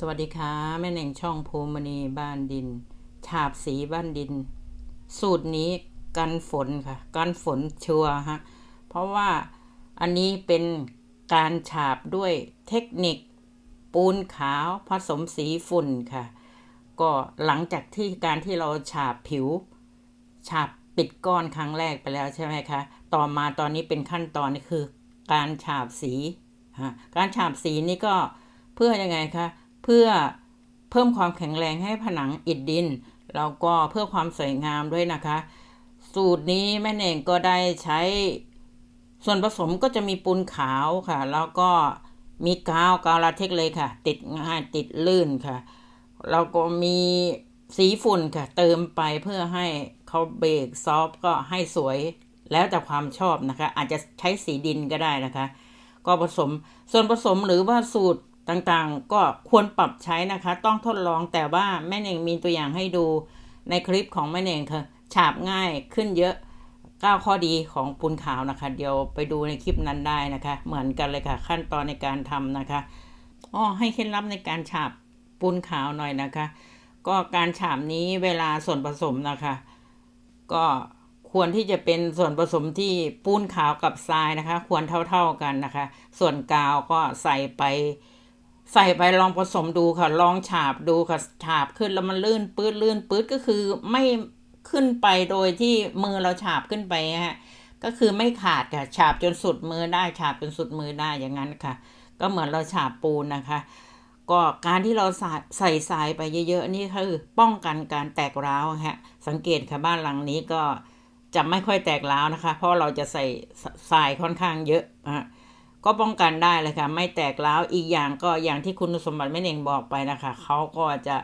สวัสดีค่ะแม่เน่งช่องภูมิณีบ้านดิน ฉาบสีบ้านดิน สูตรนี้กันฝนค่ะ กันฝนชัวร์ฮะ เพราะว่าอันนี้เป็นการฉาบด้วยเทคนิค ปูนขาวผสมสีฝุ่นค่ะ ก็หลังจากที่การที่เราฉาบผิว ฉาบปิดก้อนครั้งแรกไปแล้วใช่ไหมคะ ต่อมาตอนนี้เป็นขั้นตอนนี่คือ การฉาบสีฮะการฉาบสีนี่ก็เพื่อยังไงคะ เพื่อเพิ่มความแข็งแรงให้ผนังอิฐดิน แล้วก็เพื่อความสวยงามด้วยนะคะ สูตรนี้แม่เน่งก็ได้ใช้ ส่วนผสมก็จะมีปูนขาวค่ะ แล้วก็มีกาวกาวลาเทคเลยค่ะ ติดง่ายติดลื่นค่ะ แล้วก็มีสีฝุ่นค่ะ เติมไปเพื่อให้เขาเบรกซอฟก็ให้สวยแล้วแต่ความชอบนะคะ อาจจะใช้สีดินก็ได้นะคะ ก็ผสมส่วนผสมหรือว่าสูตร ต่างๆ ก็ควรปรับใช้นะคะ ต้องทดลองแต่ว่าแม่เน่งมีตัวอย่างให้ดูในคลิปของแม่เน่งค่ะฉาบง่ายขึ้นเยอะ 9 ข้อดีของปูนขาวนะคะ เดี๋ยวไปดูในคลิปนั้นได้นะคะ เหมือนกันเลยค่ะ ขั้นตอนในการทำนะคะอ้อให้เคล็ดลับในการฉาบปูนขาวหน่อยนะคะ ก็การฉาบนี้เวลาส่วนผสมนะคะ ก็ควรที่จะเป็นส่วนผสมที่ปูนขาวกับทรายนะคะ ควรเท่าๆกันนะคะ ส่วนกาวก็ใส่ไป ใส่ไปลองผสมดูค่ะลองฉาบดูค่ะฉาบขึ้นแล้วมันลื่นปื๊ดลื่นปื๊ดก็คือไม่ขึ้นไปโดยที่มือเราฉาบขึ้นไปฮะก็คือไม่ขาดค่ะฉาบจนสุดมือได้ฉาบจนสุดมือได้อย่างนั้นค่ะ ก็เหมือนเราฉาบปูนนะคะ ก็การที่เราใส่ใส่ทรายไปเยอะๆนี่คือป้องกันการแตกร้าวฮะสังเกตค่ะบ้านหลังนี้ก็จะไม่ค่อยแตกร้าวนะคะ เพราะเราจะใส่ทรายค่อนข้างเยอะอะ ก็ป้องกันได้เลยค่ะ ไม่แตกร้าวอีกอย่างก็อย่างที่คุณสมบัติแม่เน่งบอกไปนะคะเขาก็จะ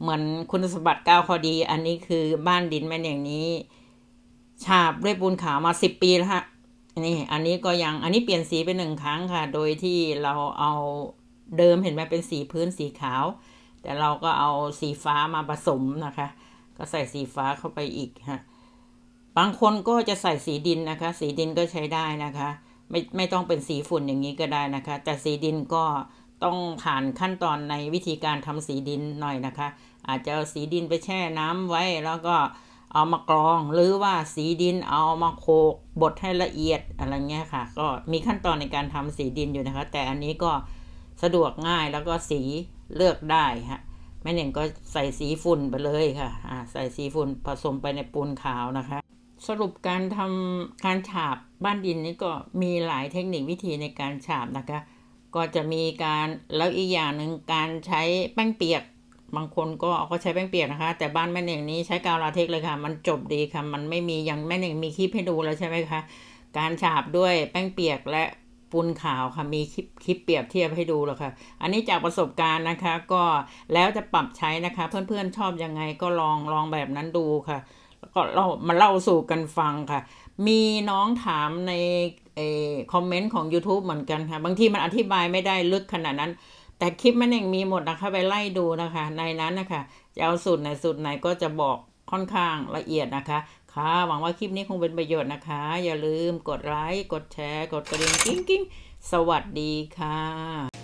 เหมือนคุณสมบัติเก้าข้อดี อันนี้คือบ้านดินแม่เน่งนี้ ฉาบด้วยปูนขาวมาสิบปีแล้วฮะนี่อันนี้ก็ยังอันนี้เปลี่ยนสีไปหนึ่งครั้งค่ะ โดยที่เราเอาเดิมเห็นไหมเป็นสีพื้นสีขาว แต่เราก็เอาสีฟ้ามาผสมนะคะ ก็ใส่สีฟ้าเข้าไปอีกฮะบางคนก็จะใส่สีดินนะคะ สีดินก็ใช้ได้นะคะ ไม่ไม่ต้องเป็นสีฝุ่นอย่างนี้ก็ได้นะคะ แต่สีดินก็ต้องผ่านขั้นตอนในวิธีการทำสีดินหน่อยนะคะ อาจจะเอาสีดินไปแช่น้ำไว้แล้วก็เอามากรองหรือว่าสีดินเอามาโขกบดให้ละเอียดอะไรเงี้ยค่ะ ก็มีขั้นตอนในการทำสีดินอยู่นะคะ แต่อันนี้ก็สะดวกง่ายแล้วก็สีเลือกได้ฮะแม่เน่งก็ใส่สีฝุ่นไปเลยค่ะอ่าใส่สีฝุ่นผสมไปในปูนขาวนะคะ สรุปการทำการฉาบบ้านดินนี่ก็มีหลายเทคนิควิธีในการฉาบนะคะ ก็จะมีการแล้วอีกอย่างหนึ่งการใช้แป้งเปียก บางคนก็เอาก็ใช้แป้งเปียกนะคะ แต่บ้านแม่เน่งนี้ใช้กาวลาเทคเลยค่ะ มันจบดีค่ะ มันไม่มีอย่างแม่เน่งมีคลิปให้ดูแล้วใช่ไหมคะ การฉาบด้วยแป้งเปียกและปูนขาวค่ะมีคลิปคลิปเปรียบเทียบให้ดูแล้วค่ะ อันนี้จากประสบการณ์นะคะ ก็แล้วจะปรับใช้นะคะ เพื่อนๆชอบยังไงก็ลองลองแบบนั้นดูค่ะ แล้วก็เรามาเล่าสู่กันฟังค่ะ มีน้องถามในอคอมเมนต์ของ YouTube เหมือนกันค่ะ บางทีมันอธิบายไม่ได้ลึกขนาดนั้น แต่คลิปมันเองมีหมดนะคะไปไล่ดูนะคะ ในนั้นนะคะจะเอาสูตรไหนสูตรไหนก็จะบอกค่อนข้างละเอียดนะคะ ค่ะหวังว่าคลิปนี้คงเป็นประโยชน์นะคะ อย่าลืมกดไลค์กดแชร์ กดกระดิ่งกิ้งกิ้งสวัสดีค่ะ